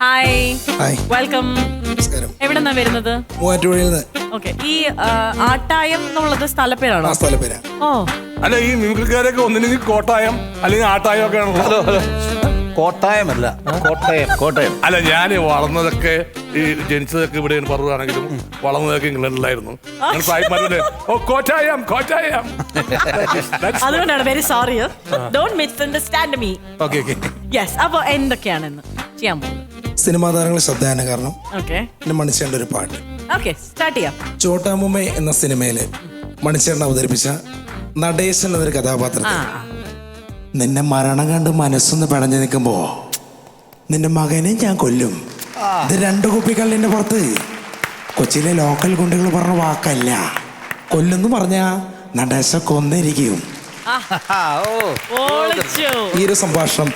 Hi welcome നമസ്കാരം. എവിടെ നിന്നാ വരുന്നത്? മൂവാറ്റുപുഴയിൽ നിന്ന് ഓക്കെ ഈ ആ, ആട്ടായം എന്നുള്ളത് സ്ഥലപ്പേരാണോ? ആ സ്ഥല ഓ. അല്ല ഈ മിമിക്രിക്കാരൊക്കെ ഒന്നില്ലെങ്കിൽ കോട്ടായം അല്ലെങ്കിൽ ആട്ടായം ഒക്കെ ആണല്ലോ കോട്ടായമല്ല കോട്ടയം. കോട്ടയം. അല്ല ഞാൻ വളർന്നതൊക്കെ ഈ ജനിച്ചതൊക്കെ ഇവിടെയാണ് പറയുകയാണെങ്കിലും വളർന്നതൊക്കെ ഇംഗ്ലണ്ടിലായിരുന്നു. ഞാൻ സായിമാരുടെ ഓ കോട്ടായം കോട്ടായം. അതുകൊണ്ടാണ് very sorry don't misunderstand me okay okay yes അപ്പൊ എന്തൊക്കെയാണെന്ന് ചെയ്യാൻ പോകുന്നത് സിനിമാ താരങ്ങൾ ശ്രദ്ധയാണ് കാരണം. ഓക്കെ. പിന്നെ മണിച്ചേണ്ട ഒരു പാട്ട്. ഓക്കെ സ്റ്റാർട്ട് ചെയ്യാം. ചോട്ടാമുമ്മ എന്ന സിനിമയിൽ മണിച്ചേട്ടൻ അവതരിപ്പിച്ച നടേശൻ എന്നൊരു കഥാപാത്രത്തെ. നിന്നെ മരണം കണ്ട് മനസ്സൊന്ന് പിടഞ്ഞു നിൽക്കുമ്പോ നിന്റെ മകനെ ഞാൻ കൊല്ലും. ഇത് രണ്ട് കുപ്പിക്കള്ളിന്റെ പുറത്ത്. കൊച്ചിയിലെ ലോക്കൽ ഗുണ്ടുകൾ പറഞ്ഞ വാക്കല്ല. കൊല്ലെന്ന് പറഞ്ഞ നടേശ കൊന്നിരിക്കും. ഈ ഒരു സംഭാഷണം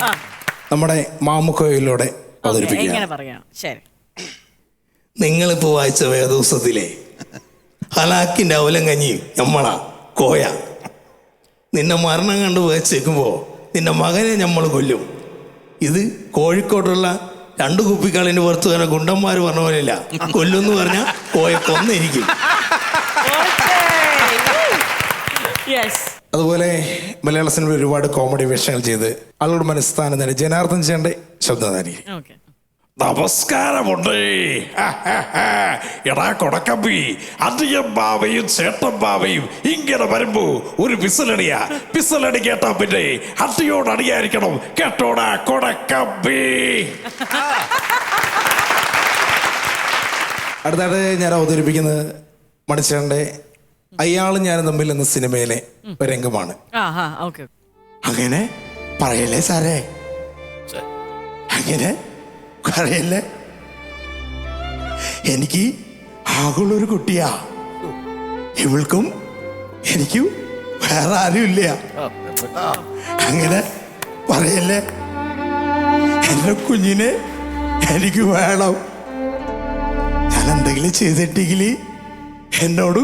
നമ്മുടെ മാമുക്കോയിലൂടെ Okay, അവതരിപ്പിക്കുക. എങ്ങനെ പറയാം. ശരി. നിങ്ങളിപ്പോ വായിച്ച വേദോസത്തിലെ ഹലാക്കിന്റെ അവലം കഞ്ഞി നമ്മളാ കോയ. നിന്നെ മരണം കണ്ട് വെച്ചേക്കുമ്പോ നിന്റെ മകനെ നമ്മൾ കൊല്ലും. ഇത് കോഴിക്കോട്ടുള്ള രണ്ട് കുപ്പിക്കാളിന്റെ പുറത്ത് തന്നെ ഗുണ്ടന്മാർ പറഞ്ഞ പോലെയല്ല. കൊല്ലുമെന്ന് പറഞ്ഞാൽ കോയ കൊന്നിരിക്കും. യെസ് അതുപോലെ മലയാള സിനിമയിൽ ഒരുപാട് കോമഡി വേഷങ്ങൾ ചെയ്ത് ആളുകളുടെ മനസ്ഥാനം തന്നെ ജനാർദ്ദൻ ചേണ്ട ശബ്ദധാരി ഓക്കെ. നമസ്കാരമുണ്ട്. എടാ കൊടക്കമ്പി അധികം ബാവയും ചേട്ടൻ ബാവയും ഇങ്ങനെ വരുമ്പോ ഒരു പിസലടിയാ പിസലടി കേട്ടാ പിന്നെ അട്ടിയോട് അടിയായിരിക്കണം. കേട്ടോടാ കൊടക്കമ്പി. അടുത്തായിട്ട് ഞാൻ അവതരിപ്പിക്കുന്നത് മണിച്ചേട്ടന്റെ അയാളും ഞാനും തമ്മിൽ എന്ന സിനിമയിലെ ഒരു രംഗമാണ്. അങ്ങനെ പറയല്ലേ സാറേ? അങ്ങനെ കരയല്ലേ? എനിക്ക് ആകുള്ളൊരു കുട്ടിയാ. ഇവൾക്കും എനിക്കും വേറെ ആരുമില്ല അങ്ങനെ പറയല്ലേ? എന്റെ കുഞ്ഞിനെ എനിക്ക് വേണം. ഞാൻ എന്തെങ്കിലും ചെയ്തിട്ടെങ്കിൽ എന്നോട്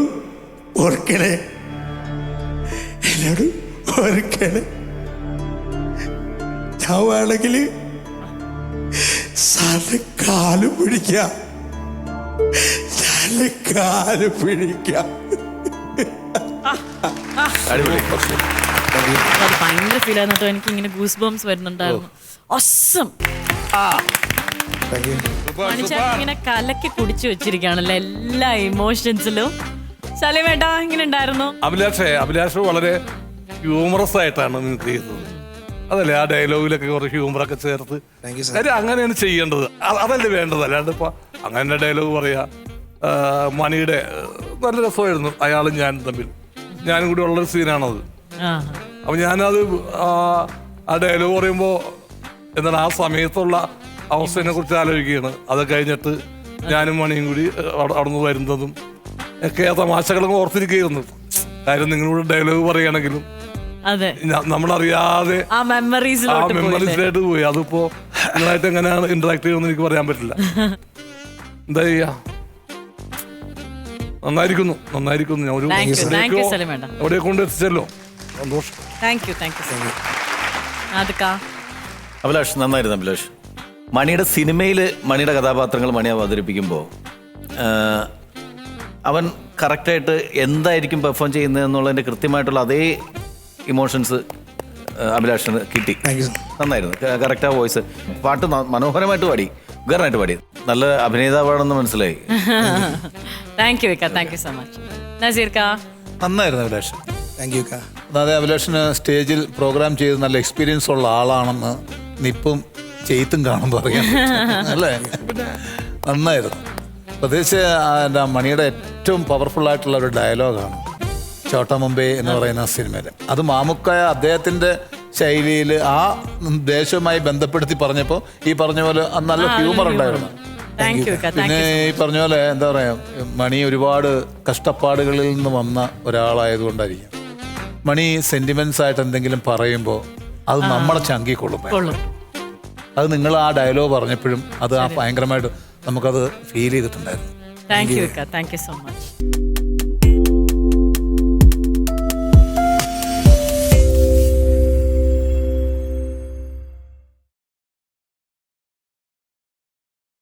ഓർക്കണേ. എന്നോട് ഓർക്കണേ. ഞാൻ വേണമെങ്കിൽ സാറിന് കാൽ പിടിക്കാം. സാറിന് കാൽ പിടിക്കാം. അത് ഭയങ്കര ഫീൽ ആയിരുന്നു കേട്ടോ. എനിക്ക് ഇങ്ങനെ ഗൂസ് ബോംസ് വരുന്നുണ്ടായിരുന്നു ഒസം മനുഷ്യൻ ഇങ്ങനെ കലക്കി കുടിച്ചു വെച്ചിരിക്കുകയാണല്ലോ എല്ലാ ഇമോഷൻസിലും സലിമേട്ടാ ഇങ്ങനെ ഉണ്ടായിരുന്നു. അഭിലാഷേ അഭിലാഷ് വളരെ ഹ്യൂമറസ് ആയിട്ടാണ് നിങ്ങൾ ചെയ്തത് അതല്ലേ ആ ഡയലോഗിലൊക്കെ കുറച്ച് ഹ്യൂമറൊക്കെ ചേർത്ത്. Thank you, sir. കാര്യം അങ്ങനെയാണ് ചെയ്യേണ്ടത്. അ- അതല്ലേ വേണ്ടത്. അല്ലാണ്ട് ഇപ്പൊ അങ്ങനെ ഡയലോഗ് പറയാ. ആ, മണിയുടെ ആ, നല്ല രസമായിരുന്നു. അയാളും ഞാനും തമ്മിൽ. ഞാനും കൂടി ഉള്ളൊരു സീനാണത്. അപ്പൊ ഞാനത് ആ, ആ ഡയലോഗ് പറയുമ്പോ എന്താണ് ആ സമയത്തുള്ള അവസ്ഥയെ കുറിച്ച് ആലോചിക്കുകയാണ്. അത് കഴിഞ്ഞിട്ട് ഞാനും മണിയും കൂടി അവിടുന്ന് അവിടെ വരുന്നതും ഒക്കെ ആ തമാശകളൊക്കെ ഓർത്തിരിക്കുകയായിരുന്നു. കാര്യം നിങ്ങളോട് ഡയലോഗ് പറയുകയാണെങ്കിലും നമ്മളറിയാതെ ആ ആ മെമ്മറീസിലോട്ട് മെമ്മറീസിലായിട്ട് പോയി. അതിപ്പോ നിങ്ങളായിട്ട് എങ്ങനെയാണ് ഇന്ററാക്ട് ചെയ്യുമെന്ന് എനിക്ക് പറയാൻ പറ്റില്ല. എന്താ ചെയ്യാ? നന്നായിരിക്കുന്നു. നന്നായിരിക്കുന്നു. ഞാൻ ഒരു എവിടെ you, thank you, എവിടെയോ- സലിമേട്ട. കൊണ്ട് എത്തിച്ചല്ലോ. സന്തോഷം. Thank you thank you Abhilash നന്നായിരുന്നു അഭിലാഷ്. മണിയുടെ സിനിമയിൽ മണിയുടെ കഥാപാത്രങ്ങൾ മണി അവതരിപ്പിക്കുമ്പോൾ അവൻ കറക്റ്റായിട്ട് എന്തായിരിക്കും പെർഫോം ചെയ്യുന്നത് എന്നുള്ളതിന്റെ കൃത്യമായിട്ടുള്ള അതേ ഇമോഷൻസ് അഭിലാഷന് കിട്ടി. നന്നായിരുന്നു. കറക്റ്റ് ആ വോയിസ് പാട്ട് മനോഹരമായിട്ട് പാടി. ഉപകരണമായിട്ട് പാടി. നല്ല അഭിനേതാവാണെന്ന് മനസ്സിലായി. താങ്ക് യു വിക്ക. താങ്ക് യു സോ മച്ച് നന്നായിരുന്നു അഭിലാഷ്. താങ്ക് യു അതായത് അഭിലാഷിന് സ്റ്റേജിൽ പ്രോഗ്രാം ചെയ്ത് നല്ല എക്സ്പീരിയൻസ് ഉള്ള ആളാണെന്ന് നിപ്പും ചെയ്ത്തും കാണുമ്പോൾ അറിയാം. അല്ലേ? നന്നായിരുന്നു. പ്രത്യേകിച്ച് മണിയുടെ ഏറ്റവും പവർഫുൾ ആയിട്ടുള്ള ഒരു ഡയലോഗാണ് ചോട്ട മുംബൈ എന്ന് പറയുന്ന സിനിമയിൽ അത് മാമുക്കായ അദ്ദേഹത്തിന്റെ ശൈലിയിൽ ആ ദേശവുമായി ബന്ധപ്പെടുത്തി പറഞ്ഞപ്പോൾ ഈ പറഞ്ഞ പോലെ നല്ല ഹ്യൂമർ ഉണ്ടായിരുന്നു. പിന്നെ ഈ പറഞ്ഞ പോലെ എന്താ പറയാ മണി ഒരുപാട് കഷ്ടപ്പാടുകളിൽ നിന്ന് വന്ന ഒരാളായതുകൊണ്ടായിരിക്കും. മണി സെന്റിമെന്റ്സ് ആയിട്ട് എന്തെങ്കിലും പറയുമ്പോൾ അത് നമ്മളെ ചങ്കി കൊള്ളും. അത് നിങ്ങൾ ആ ഡയലോഗ് പറഞ്ഞപ്പോഴും അത് ആ ഭയങ്കരമായിട്ട് നമുക്കത് ഫീൽ ചെയ്തിട്ടുണ്ടായിരുന്നു. Thank you thank you so much